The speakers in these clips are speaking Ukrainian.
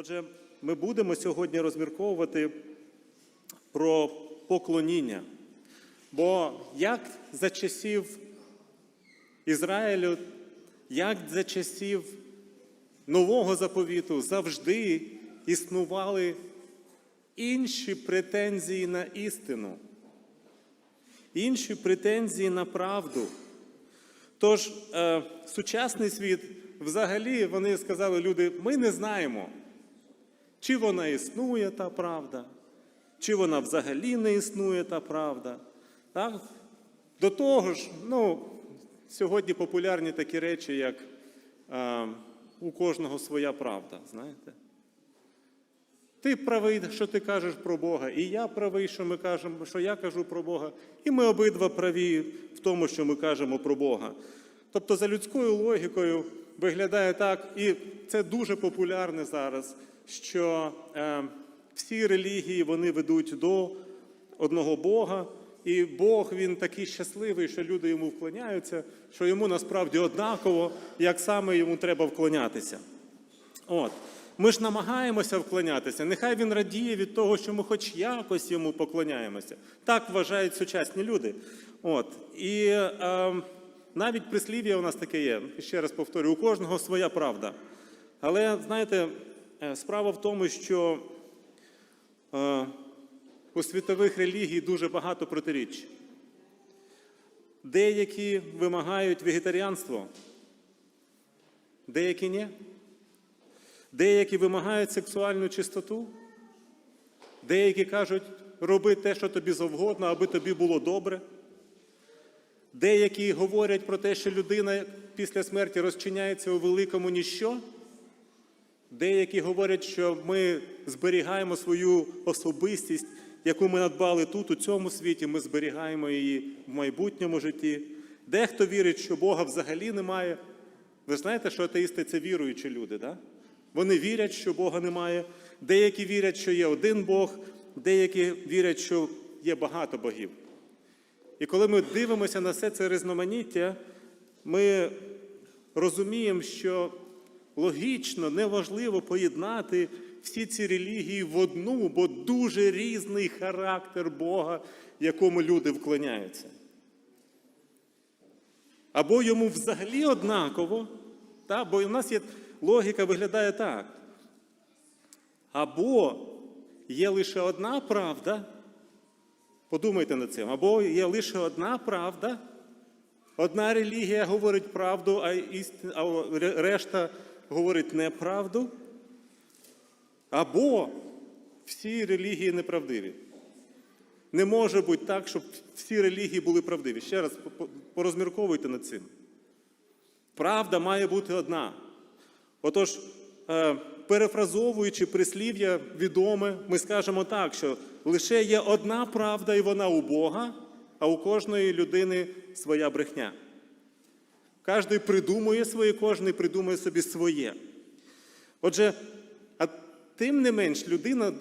Отже, ми будемо сьогодні розмірковувати про поклоніння. Бо як за часів Ізраїлю, як за часів Нового заповіту завжди існували інші претензії на істину, інші претензії на правду. Тож е, сучасний світ взагалі вони сказали люди, ми не знаємо, чи вона існує та правда, чи вона взагалі не існує та правда. Так? До того ж, ну, сьогодні популярні такі речі, як е, у кожного своя правда, знаєте? Ти правий, що ти кажеш про Бога, і я правий, що ми кажемо, що я кажу про Бога, і ми обидва праві в тому, що ми кажемо про Бога. Тобто, за людською логікою виглядає так, і це дуже популярне зараз, що е, всі релігії вони ведуть до одного Бога, і Бог він такий щасливий, що люди йому вклоняються, що йому насправді однаково, як саме йому треба вклонятися. От. Ми ж намагаємося вклонятися. Нехай він радіє від того, що ми хоч якось йому поклоняємося. Так вважають сучасні люди. От. І е, навіть прислів'я у нас таке є. Ще раз повторюю, у кожного своя правда. Але знаєте, справа в тому, що е, у світових релігій дуже багато протиріч. Деякі вимагають вегетаріанство, деякі ні. Деякі вимагають сексуальну чистоту, деякі кажуть, роби те, що тобі завгодно, аби тобі було добре. Деякі говорять про те, що людина після смерті розчиняється у великому ніщо. Деякі говорять, що ми зберігаємо свою особистість, яку ми надбали тут, у цьому світі, ми зберігаємо її в майбутньому житті. Дехто вірить, що Бога взагалі немає. Ви знаєте, що атеїсти це віруючі люди? Да? Вони вірять, що Бога немає. Деякі вірять, що є один Бог, деякі вірять, що є багато богів. І коли ми дивимося на все це різноманіття, ми розуміємо, що логічно, неважливо поєднати всі ці релігії в одну, бо дуже різний характер Бога, якому люди вклоняються. Або йому взагалі однаково, та? бо у нас є логіка виглядає так. Або є лише одна правда, подумайте над цим, або є лише одна правда, одна релігія говорить правду, а, решта говорить неправду. Або всі релігії неправдиві. Не може бути так, щоб всі релігії були правдиві. Ще раз порозмірковуйте над цим. Правда має бути одна. Отож, е, перефразовуючи прислів'я відоме, ми скажемо так, що лише є одна правда, і вона у Бога, а у кожної людини своя брехня. Кожний придумує своє, кожен придумує собі своє. Отже, а тим не менш, людина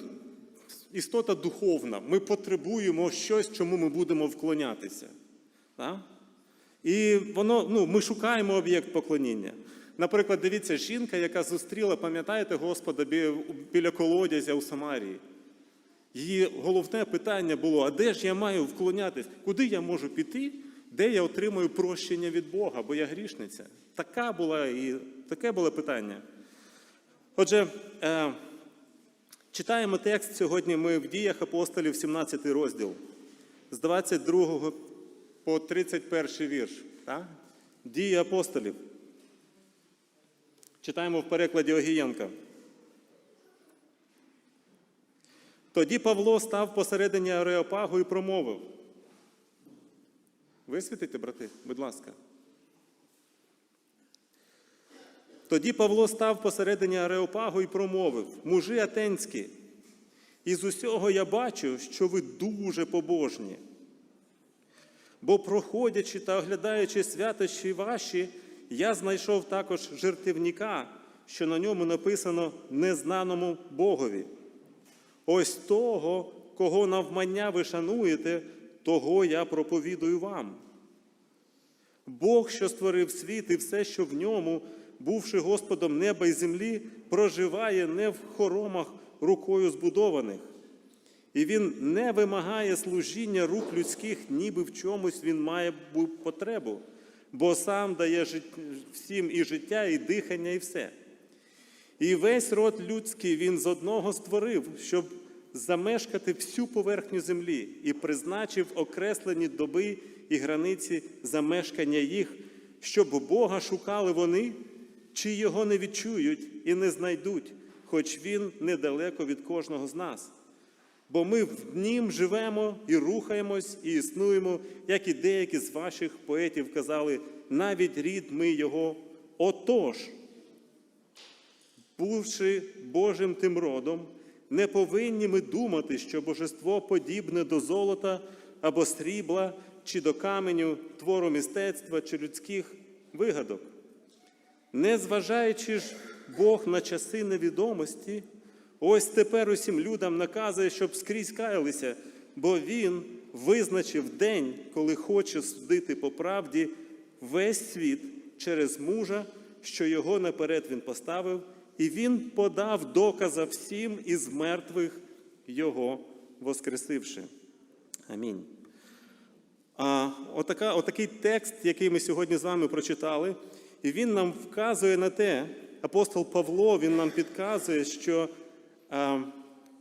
істота духовна. Ми потребуємо щось, чому ми будемо вклонятися. Так? І воно, ну, ми шукаємо об'єкт поклоніння. Наприклад, дивіться, жінка, яка зустріла, пам'ятаєте, Господа біля колодязя у Самарії. Її головне питання було: а де ж я маю вклонятись? Куди я можу піти, де я отримую прощення від Бога, бо я грішниця? Така була і таке було питання. Отже, е, читаємо текст сьогодні. Ми в діях апостолів, 17 розділ, з 22 по 31 вірш. Так? Дії апостолів. Читаємо в перекладі Огієнка. Тоді Павло став посередині Ареопагу і промовив. Висвітите, брати, будь ласка. Тоді Павло став посередині Ареопагу і промовив: Мужи атенські, із усього я бачу, що ви дуже побожні. Бо, проходячи та оглядаючи святощі ваші, я знайшов також жертівника, що на ньому написано незнаному Богові. Ось того, кого навмання ви шануєте, того я проповідую вам. Бог, що створив світ і все, що в ньому, бувши Господом неба і землі, проживає не в хоромах рукою збудованих. І він не вимагає служіння рук людських, ніби в чомусь він має потребу, бо сам дає всім і життя, і дихання, і все. І весь род людський він з одного створив, щоб замешкати всю поверхню землі, і призначив окреслені доби і границі замешкання їх, щоб Бога шукали вони, чи його не відчують і не знайдуть, хоч він недалеко від кожного з нас. Бо ми в нім живемо і рухаємось, і існуємо, як і деякі з ваших поетів казали, навіть рід ми його. Отож, бувши Божим тим родом, не повинні ми думати, що божество подібне до золота або срібла, чи до каменю, твору мистецтва, чи людських вигадок. Не зважаючи ж Бог на часи невідомості, ось тепер усім людям наказує, щоб скрізь каялися, бо Він визначив день, коли хоче судити по правді весь світ через мужа, що його наперед він поставив, і він подав доказа всім із мертвих його воскресивши. Амінь. А, отака, отакий текст, який ми сьогодні з вами прочитали, і він нам вказує на те, апостол Павло він нам підказує, що а,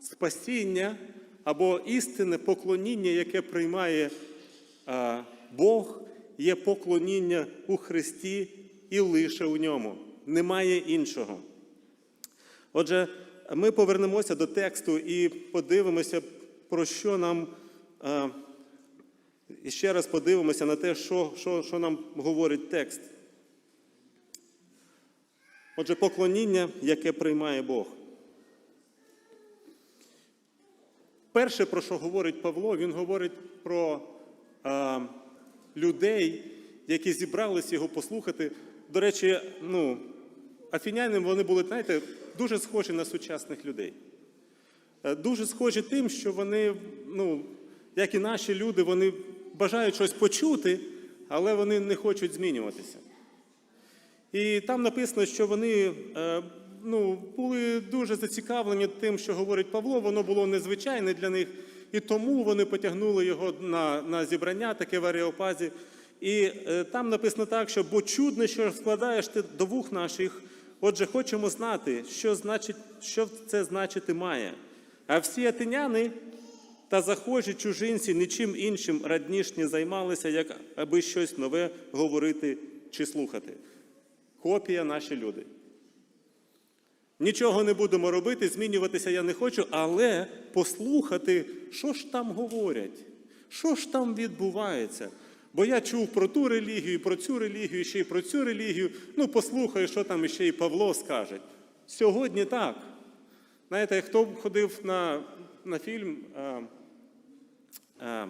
спасіння або істинне поклоніння, яке приймає а, Бог, є поклоніння у Христі і лише у ньому. Немає іншого. Отже, ми повернемося до тексту і подивимося, про що нам. і ще раз подивимося на те, що, що, що нам говорить текст. Отже, поклоніння, яке приймає Бог. Перше, про що говорить Павло, він говорить про а, людей, які зібралися його послухати. До речі, ну, афіняни вони були, знаєте, дуже схожі на сучасних людей. Е, Дуже схожі тим, що вони, ну, як і наші люди, вони бажають щось почути, але вони не хочуть змінюватися. І там написано, що вони е, ну, були дуже зацікавлені тим, що говорить Павло, воно було незвичайне для них, і тому вони потягнули його на, на зібрання, таке в Аріопазі. І е, там написано так, що бо чудне, що складаєш ти до вух наших, отже, хочемо знати, що, значить, що це значити має. А всі атиняни та захожі чужинці нічим іншим радніш не займалися, як аби щось нове говорити чи слухати. Копія наші люди. Нічого не будемо робити, змінюватися я не хочу, але послухати, що ж там говорять, що ж там відбувається. Бо я чув про ту релігію, про цю релігію, ще й про цю релігію. Ну, послухаю, що там ще і Павло скаже. Сьогодні так. Знаєте, хто ходив на, на фільм, а, а,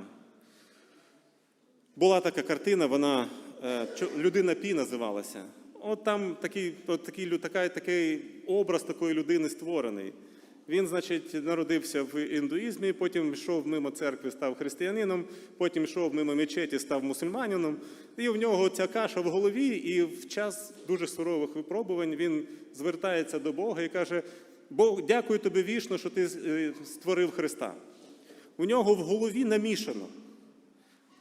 була така картина, вона е, Людина Пі називалася. От там такий, от такий, така, такий образ такої людини створений. Він, значить, народився в індуїзмі, потім йшов мимо церкви, став християнином, потім йшов мимо мечеті, став мусульманином. І в нього ця каша в голові, і в час дуже сурових випробувань він звертається до Бога і каже: Бог, дякую тобі вічно, що ти е, створив Христа. У нього в голові намішано.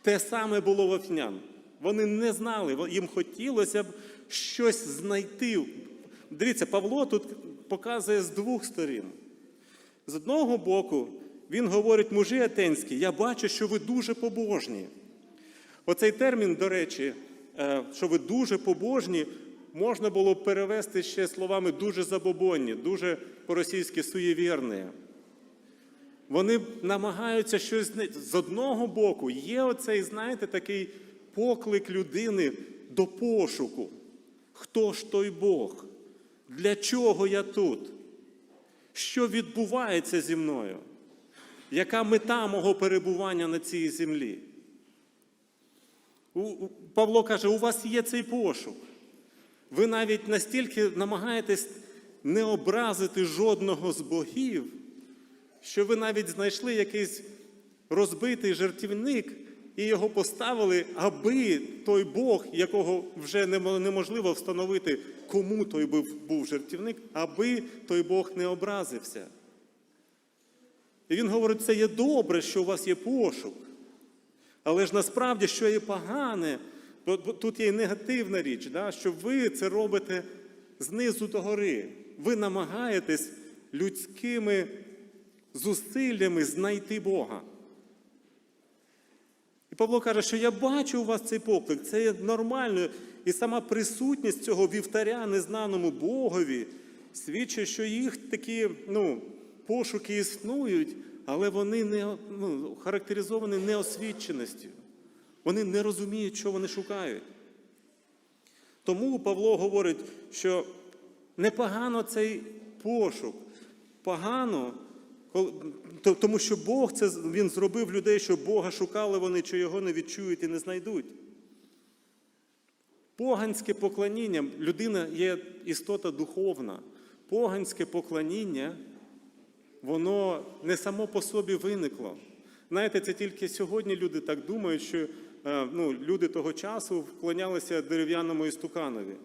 Те саме було в афінян. Вони не знали, їм хотілося б щось знайти. Дивіться, Павло тут показує з двох сторін. З одного боку, він говорить, мужі атенські, я бачу, що ви дуже побожні. Оцей термін, до речі, е, що ви дуже побожні, можна було б перевести ще словами дуже забобонні, дуже по-російськи суєвірні. Вони намагаються щось знайти. З одного боку, є оцей, знаєте, такий поклик людини до пошуку. Хто ж той Бог? Для чого я тут? Що відбувається зі мною? Яка мета мого перебування на цій землі? Павло каже, у вас є цей пошук. Ви навіть настільки намагаєтесь не образити жодного з богів, що ви навіть знайшли якийсь розбитий жертівник і його поставили, аби той Бог, якого вже неможливо встановити, кому той був, жертівник, аби той Бог не образився. І він говорить, це є добре, що у вас є пошук. Але ж насправді, що є погане, бо тут є і негативна річ, да, що ви це робите знизу до гори. Ви намагаєтесь людськими зусиллями знайти Бога. І Павло каже, що я бачу у вас цей поклик, це є нормально. І сама присутність цього вівтаря незнаному Богові свідчить, що їх такі ну, пошуки існують, але вони не, ну, характеризовані неосвіченістю. Вони не розуміють, що вони шукають. Тому Павло говорить, що непогано цей пошук, погано, тому що Бог це він зробив людей, що Бога шукали вони, чи його не відчують і не знайдуть. Поганське поклоніння, людина є істота духовна. Поганське поклоніння, воно не само по собі виникло. Знаєте, це тільки сьогодні люди так думають, що е, ну, люди того часу вклонялися дерев'яному істуканові.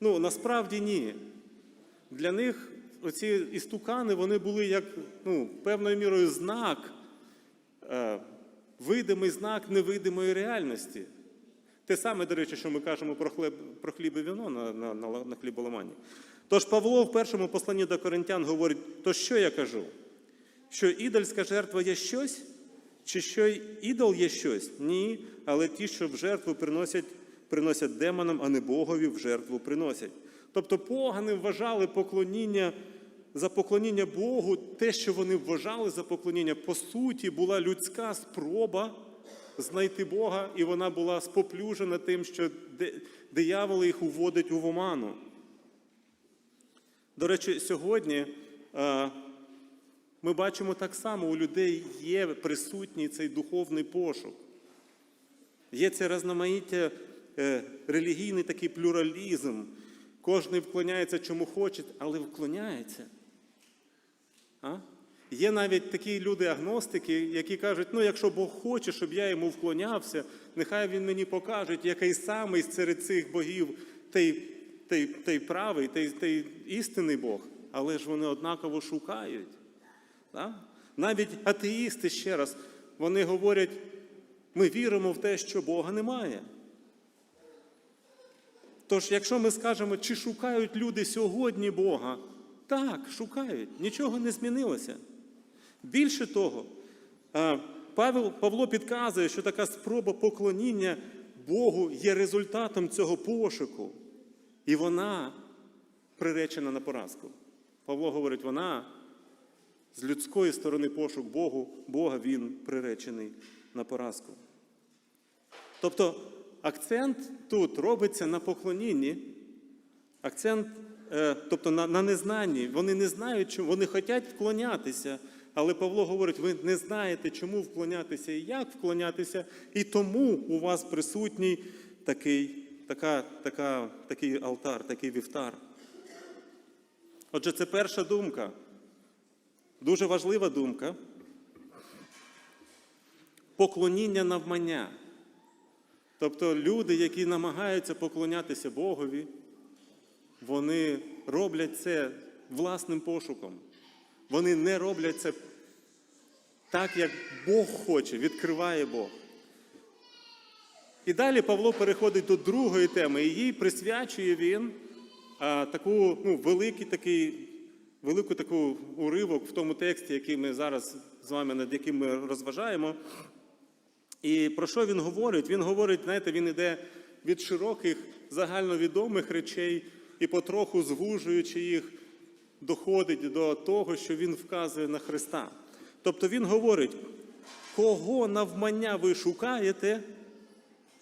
Ну, насправді ні. Для них оці істукани вони були як ну, певною мірою знак, е, видимий знак невидимої реальності. Те саме, до речі, що ми кажемо про хліб, про хліб і віно на, на, на, на хліболаманні. Тож Павло в першому посланні до коринтян говорить: то що я кажу? Що ідольська жертва є щось? Чи що ідол є щось? Ні, але ті, що в жертву приносять, приносять демонам, а не Богові в жертву приносять. Тобто погани вважали поклоніння за поклоніння Богу, те, що вони вважали за поклоніння, по суті, була людська спроба знайти Бога, і вона була споплюжена тим, що диявол їх уводить у оману. До речі, сьогодні е, ми бачимо так само, у людей є присутній цей духовний пошук. Є це різноманіття, е, релігійний такий плюралізм. Кожен вклоняється чому хоче, але вклоняється. А? Є навіть такі люди-агностики, які кажуть, ну якщо Бог хоче, щоб я йому вклонявся, нехай він мені покаже, який самий серед цих богів той, той, той правий, той, той істинний Бог, але ж вони однаково шукають. Так? Навіть атеїсти ще раз, вони говорять, ми віримо в те, що Бога немає. Тож, якщо ми скажемо, чи шукають люди сьогодні Бога, так, шукають, нічого не змінилося. Більше того, Павел, Павло підказує, що така спроба поклоніння Богу є результатом цього пошуку, і вона приречена на поразку. Павло говорить, вона з людської сторони пошук Богу, Бога він приречений на поразку. Тобто акцент тут робиться на поклонінні, акцент, е, тобто на, на незнанні. Вони не знають, чому вони хочуть вклонятися. Але Павло говорить, ви не знаєте, чому вклонятися і як вклонятися, і тому у вас присутній такий, така, така, такий алтар, такий вівтар. Отже, це перша думка. Дуже важлива думка. Поклоніння навмання. Тобто люди, які намагаються поклонятися Богові, вони роблять це власним пошуком. Вони не роблять це так, як Бог хоче, відкриває Бог. І далі Павло переходить до другої теми, і їй присвячує він а, таку ну, великий такий, велику таку уривок в тому тексті, який ми зараз з вами над яким ми розважаємо. І про що він говорить? Він говорить, знаєте, він іде від широких загальновідомих речей і потроху звужуючи їх, доходить до того, що він вказує на Христа. Тобто він говорить, кого навмання ви шукаєте,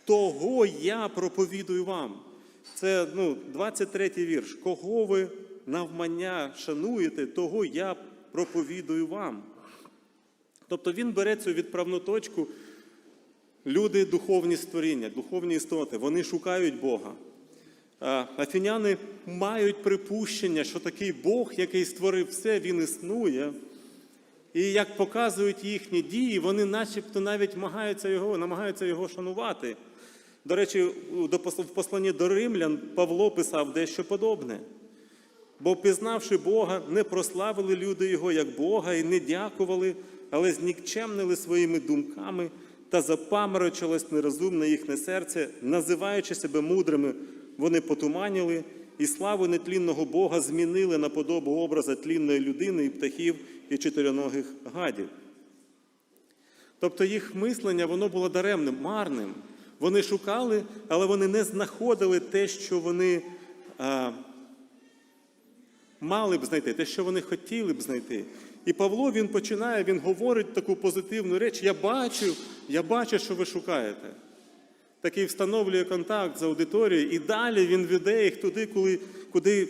того я проповідую вам. Це ну, 23-й вірш. Кого ви навмання шануєте, того я проповідую вам. Тобто він бере цю відправну точку. Люди духовні створіння, духовні істоти, вони шукають Бога. Афіняни мають припущення, що такий Бог, який створив все, він існує. І як показують їхні дії, вони начебто навіть намагаються його, намагаються його шанувати. До речі, в посланні до римлян Павло писав дещо подобне. Бо, пізнавши Бога, не прославили люди Його як Бога і не дякували, але знікчемнили своїми думками та запаморочилось нерозумне їхнє серце, називаючи себе мудрими, вони потуманіли і славу нетлінного Бога змінили на подобу образа тлінної людини і птахів і чотириногих гадів. Тобто їх мислення воно було даремним, марним. Вони шукали, але вони не знаходили те, що вони а, мали б знайти, те, що вони хотіли б знайти. І Павло він починає, він говорить таку позитивну реч. Я бачу, я бачу, що ви шукаєте. Такий встановлює контакт з аудиторією, і далі він веде їх туди, коли, куди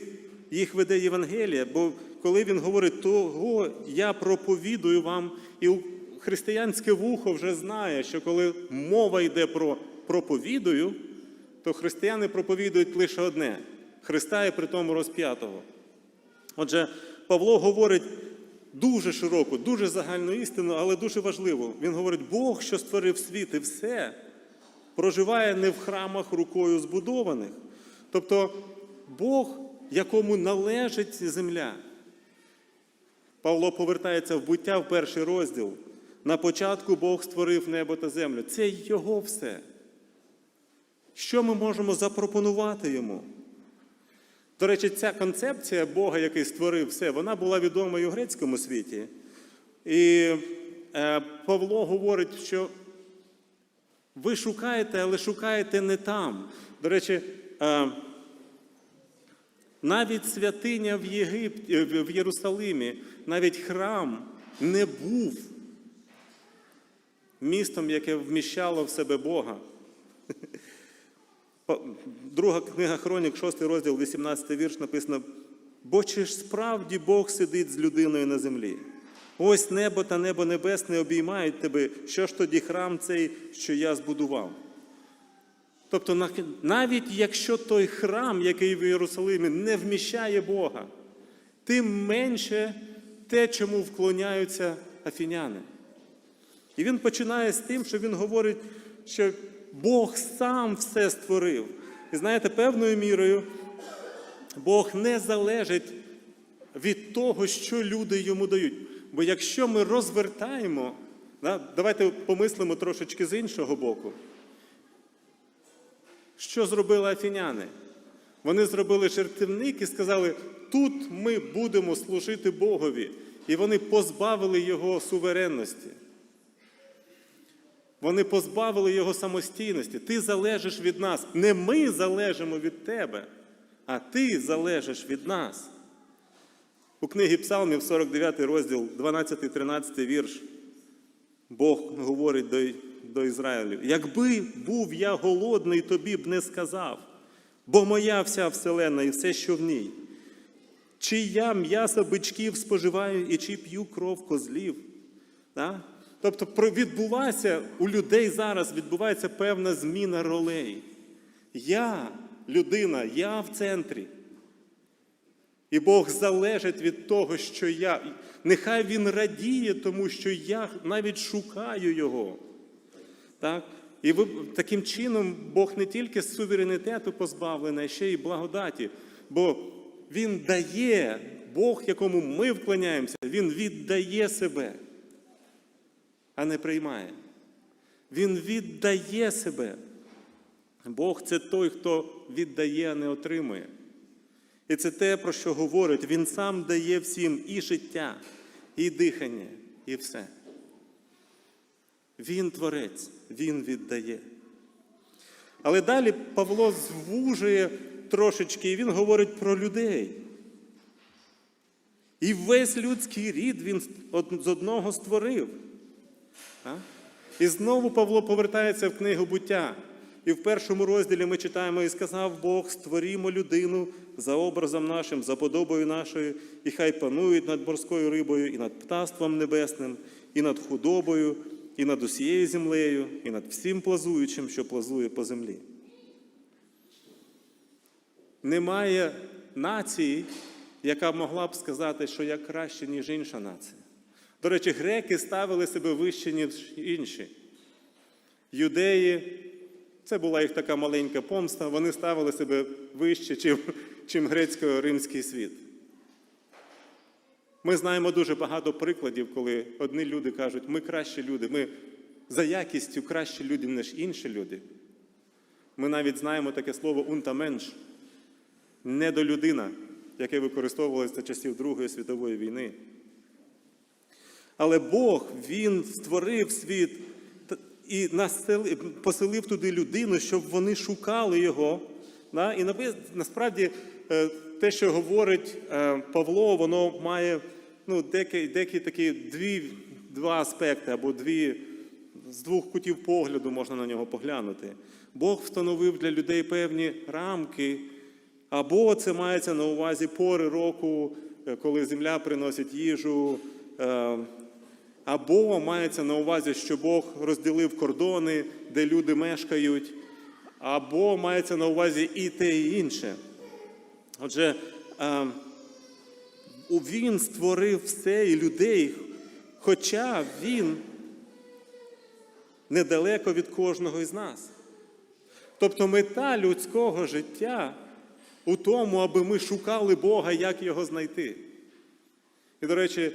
їх веде Євангелія. Бо коли він говорить, того я проповідую вам, і християнське вухо вже знає, що коли мова йде про проповідую, то християни проповідують лише одне Христа і при тому розп'ятого. Отже, Павло говорить дуже широку, дуже загальну істину, але дуже важливо. Він говорить, Бог, що створив світ і все, проживає не в храмах рукою збудованих. Тобто Бог, якому належить земля. Павло повертається в буття в перший розділ. На початку Бог створив небо та землю. Це його все. Що ми можемо запропонувати йому? До речі, ця концепція Бога, який створив все, вона була відома і у грецькому світі. І е, Павло говорить, що ви шукаєте, але шукаєте не там. До речі, е, навіть святиня в Єгипті, е, в Єрусалимі, навіть храм не був містом, яке вміщало в себе Бога. Друга книга Хронік, 6 розділ, 18 вірш написано: Бо чи ж справді Бог сидить з людиною на землі? Ось небо та небо небесне обіймають тебе. Що ж тоді храм цей, що я збудував? Тобто, навіть якщо той храм, який в Єрусалимі, не вміщає Бога, тим менше те, чому вклоняються афіняни. І він починає з тим, що він говорить, що Бог сам все створив. І знаєте, певною мірою Бог не залежить від того, що люди йому дають. Бо якщо ми розвертаємо, давайте помислимо трошечки з іншого боку. Що зробили афіняни? Вони зробили жертівник і сказали, тут ми будемо служити Богові. І вони позбавили його суверенності. Вони позбавили його самостійності. Ти залежиш від нас. Не ми залежимо від тебе, а ти залежиш від нас. У книгі Псалмів, 49 розділ, 12-13 вірш. Бог говорить до, до Ізраїлю: якби був я голодний, тобі б не сказав, бо моя вся вселена і все, що в ній. Чи я м'ясо бичків споживаю і чи п'ю кров козлів? Да? Тобто відбувається у людей зараз відбувається певна зміна ролей. Я людина, я в центрі. І Бог залежить від того, що я. Нехай Він радіє, тому що я навіть шукаю Його. Так? І ви, таким чином Бог не тільки суверенітету позбавлений, а ще й благодаті. Бо Він дає, Бог, якому ми вклоняємося, Він віддає себе, а не приймає. Він віддає себе. Бог це той, хто віддає, а не отримує. І це те, про що говорить. Він сам дає всім і життя, і дихання, і все. Він творець, він віддає. Але далі Павло звужує трошечки, і він говорить про людей. І весь людський рід він з одного створив. І знову Павло повертається в книгу буття. І в першому розділі ми читаємо: і сказав Бог: створімо людину за образом нашим, за подобою нашою, і хай панують над морською рибою, і над птаством небесним, і над худобою, і над усією землею, і над всім плазуючим, що плазує по землі. Немає нації, яка могла б сказати, що я краще, ніж інша нація. До речі, греки ставили себе вище, ніж інші. Юдеї, це була їх така маленька помста, вони ставили себе вище, чим, чим грецько-римський світ. Ми знаємо дуже багато прикладів, коли одні люди кажуть, ми кращі люди, ми за якістю кращі люди, ніж інші люди. Ми навіть знаємо таке слово унтаменш, недолюдина, яке використовувалося за часів Другої світової війни. Але Бог, Він створив світ і поселив туди людину, щоб вони шукали його. І насправді е, те, що говорить е, Павло, воно має ну, деякі, деякі такі дві, два аспекти або дві, з двох кутів погляду можна на нього поглянути. Бог встановив для людей певні рамки, або це мається на увазі пори року, е, коли земля приносить їжу. Або мається на увазі, що Бог розділив кордони, де люди мешкають, або мається на увазі і те, і інше. Отже, е, Він створив все і людей, хоча Він недалеко від кожного із нас. Тобто мета людського життя у тому, аби ми шукали Бога, як його знайти. І, до речі,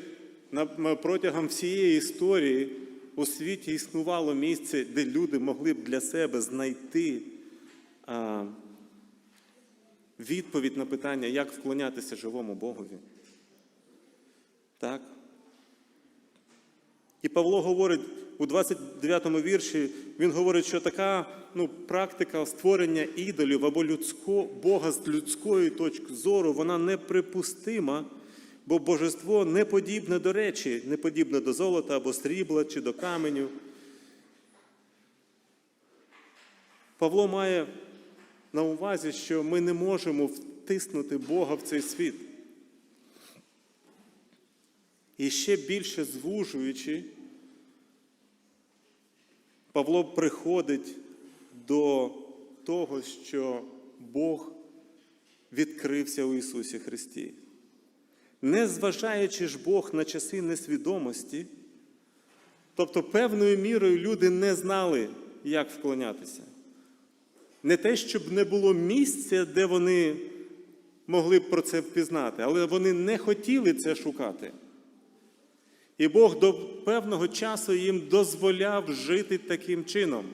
протягом всієї історії у світі існувало місце, де люди могли б для себе знайти а, відповідь на питання, як вклонятися живому Богові. Так? І Павло говорить у 29-му вірші, він говорить, що така ну, практика створення ідолів або людського, Бога з людської точки зору, вона неприпустима, бо божество не подібне до речі, не подібне до золота або срібла чи до каменю. Павло має на увазі, що ми не можемо втиснути Бога в цей світ. І ще більше звужуючи, Павло приходить до того, що Бог відкрився у Ісусі Христі. Не зважаючи ж Бог на часи несвідомості, тобто певною мірою люди не знали, як вклонятися. Не те, щоб не було місця, де вони могли б про це впізнати, але вони не хотіли це шукати. І Бог до певного часу їм дозволяв жити таким чином.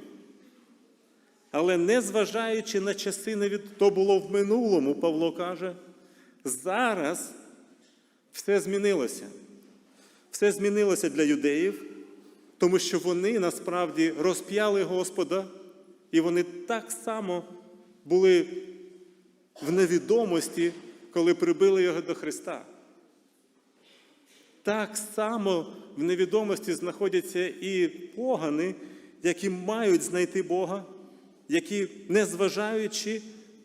Але незважаючи на часи, то було в минулому, Павло каже, зараз все змінилося. Все змінилося для юдеїв, тому що вони насправді розп'яли Господа, і вони так само були в невідомості, коли прибили його до Христа. Так само в невідомості знаходяться і погани, які мають знайти Бога, які, незважаючи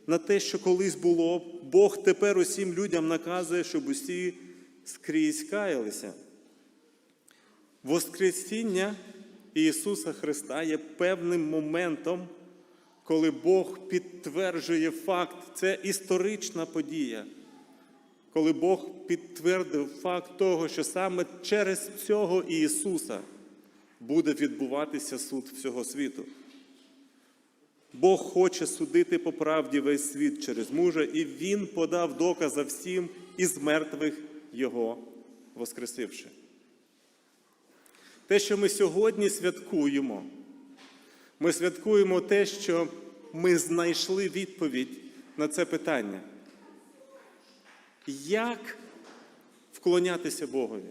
на те, що колись було, Бог тепер усім людям наказує, щоб усі скрізь каялися. Воскресіння Ісуса Христа є певним моментом, коли Бог підтверджує факт, це історична подія коли Бог підтвердив факт того, що саме через цього Ісуса буде відбуватися суд всього світу. Бог хоче судити по правді весь світ через мужа, і Він подав доказа всім із мертвих Його воскресивши. Те, що ми сьогодні святкуємо, ми святкуємо те, що ми знайшли відповідь на це питання. Як вклонятися Богові?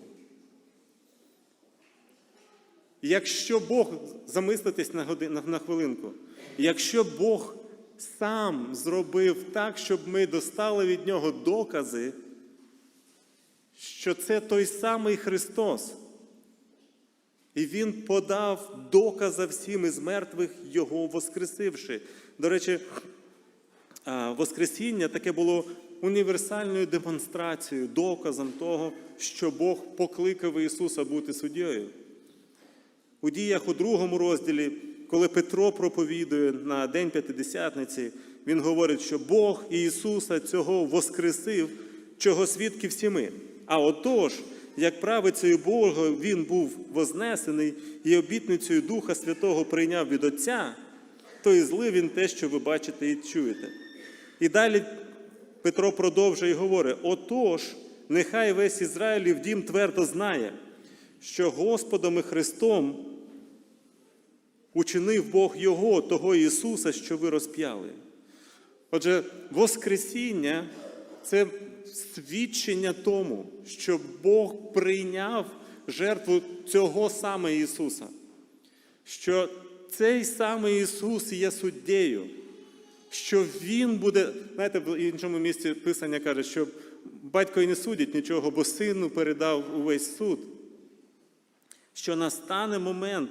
Якщо Бог, замислитись на, годин, на, на хвилинку, якщо Бог сам зробив так, щоб ми достали від Нього докази, що це той самий Христос, і Він подав доказа всім із мертвих, Його воскресивши. До речі, Воскресіння таке було універсальною демонстрацією, доказом того, що Бог покликав Ісуса бути суддєю. У діях у другому розділі, коли Петро проповідує на День П'ятидесятниці, він говорить, що Бог і Ісуса цього воскресив, чого свідки всі ми. А отож, як правицею Бога він був вознесений і обітницею Духа Святого прийняв від Отця, то і злив він те, що ви бачите і чуєте. І далі Петро продовжує і говорить: отож, нехай весь Ізраїлів дім твердо знає, що Господом і Христом учинив Бог Його, того Ісуса, що ви розп'яли. Отже, Воскресіння це свідчення тому, що Бог прийняв жертву цього саме Ісуса, що цей самий Ісус є суддєю, що Він буде, знаєте, в іншому місці Писання каже, що батько і не судить нічого, бо сину передав увесь суд. Що настане момент,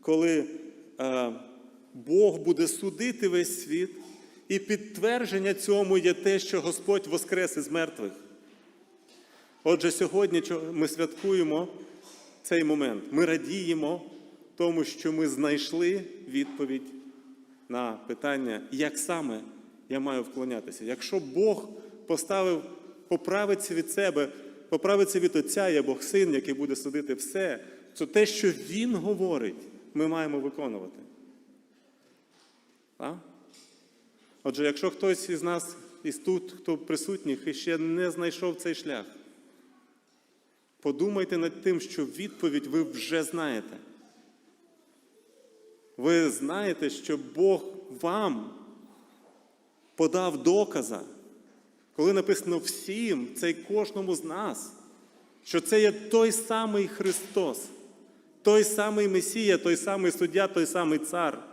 коли е, Бог буде судити весь світ, і підтвердження цьому є те, що Господь воскрес із мертвих. Отже, сьогодні ми святкуємо цей момент. Ми радіємо тому, що ми знайшли відповідь на питання, як саме я маю вклонятися. Якщо Бог поставив поправиться від себе, поправиться від Отця, я Бог син, який буде судити все, то те, що Він говорить, ми маємо виконувати. Так? Отже, якщо хтось із нас, із тут, хто присутніх, і ще не знайшов цей шлях, подумайте над тим, що відповідь ви вже знаєте. Ви знаєте, що Бог вам подав доказа, коли написано всім, це й кожному з нас, що це є той самий Христос, той самий Месія, той самий суддя, той самий цар,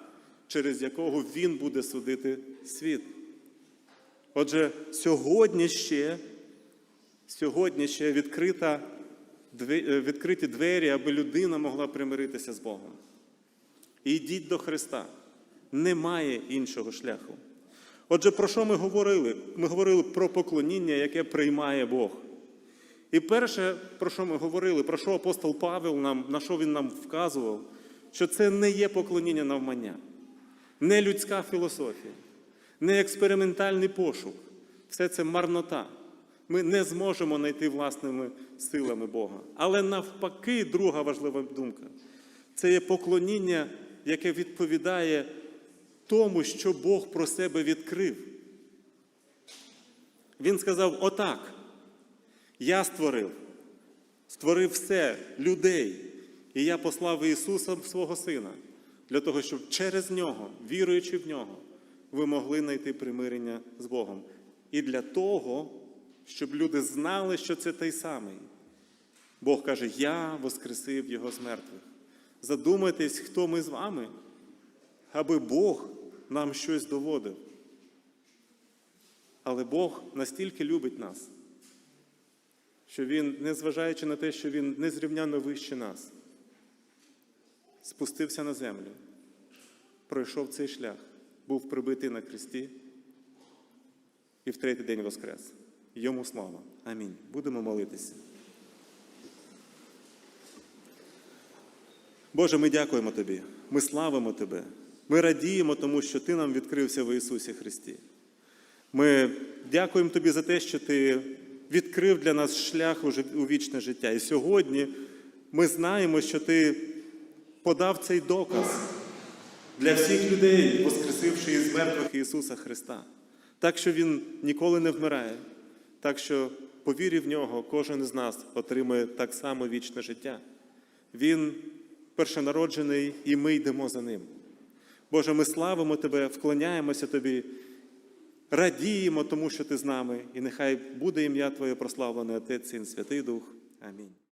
через якого Він буде судити світ. Отже, сьогодні ще, сьогодні ще відкрита, е, відкриті двері, аби людина могла примиритися з Богом. І йдіть до Христа. Немає іншого шляху. Отже, про що ми говорили? Ми говорили про поклоніння, яке приймає Бог. І перше, про що ми говорили, про що апостол Павел нам, на що він нам вказував, що це не є поклоніння навмання, не людська філософія, не експериментальний пошук. Все це марнота. Ми не зможемо знайти власними силами Бога. Але навпаки, друга важлива думка це є поклоніння, яке відповідає тому, що Бог про себе відкрив. Він сказав: Отак, я створив, створив все, людей, і я послав Ісуса свого Сина, для того, щоб через нього, віруючи в нього, ви могли знайти примирення з Богом. І для того, щоб люди знали, що це той самий. Бог каже: Я воскресив Його з мертвих. Задумайтесь, хто ми з вами, аби Бог нам щось доводив. Але Бог настільки любить нас, що Він, незважаючи на те, що Він незрівняно вище нас, спустився на землю, пройшов цей шлях, був прибитий на хресті і в третій день воскрес. Йому слава. Амінь. Будемо молитися. Боже, ми дякуємо Тобі, ми славимо Тебе, ми радіємо тому, що Ти нам відкрився в Ісусі Христі. Ми дякуємо Тобі за те, що Ти відкрив для нас шлях у вічне життя. І сьогодні ми знаємо, що Ти подав цей доказ для всіх людей, воскресивши із мертвих Ісуса Христа. Так, що Він ніколи не вмирає, так що по вірі в нього кожен з нас отримує так само вічне життя. Він першонароджений, і ми йдемо за ним. Боже, ми славимо Тебе, вклоняємося Тобі, радіємо тому, що Ти з нами, і нехай буде ім'я Твоє прославлене, Отець, Син, Святий Дух. Амінь.